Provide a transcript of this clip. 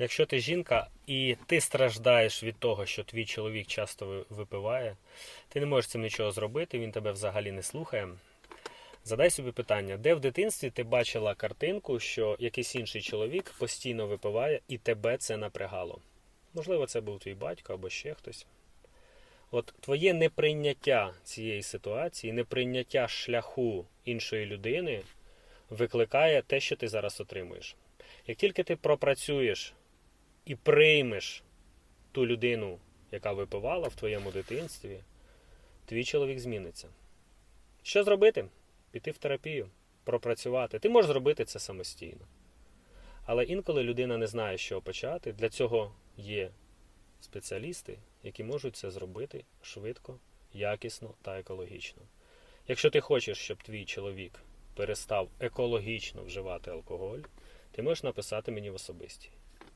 Якщо ти жінка і ти страждаєш від того, що твій чоловік часто випиває, ти не можеш цим нічого зробити, він тебе взагалі не слухає. Задай собі питання, де в дитинстві ти бачила картинку, що якийсь інший чоловік постійно випиває і тебе це напрягало? Можливо, це був твій батько або ще хтось. От твоє неприйняття цієї ситуації, неприйняття шляху іншої людини викликає те, що ти зараз отримуєш. Як тільки ти пропрацюєш і приймеш ту людину, яка випивала в твоєму дитинстві, твій чоловік зміниться. Що зробити? Піти в терапію, пропрацювати. Ти можеш зробити це самостійно. Але інколи людина не знає, чого почати. Для цього є спеціалісти, які можуть це зробити швидко, якісно та екологічно. Якщо ти хочеш, щоб твій чоловік перестав екологічно вживати алкоголь, ти можеш написати мені в особисті.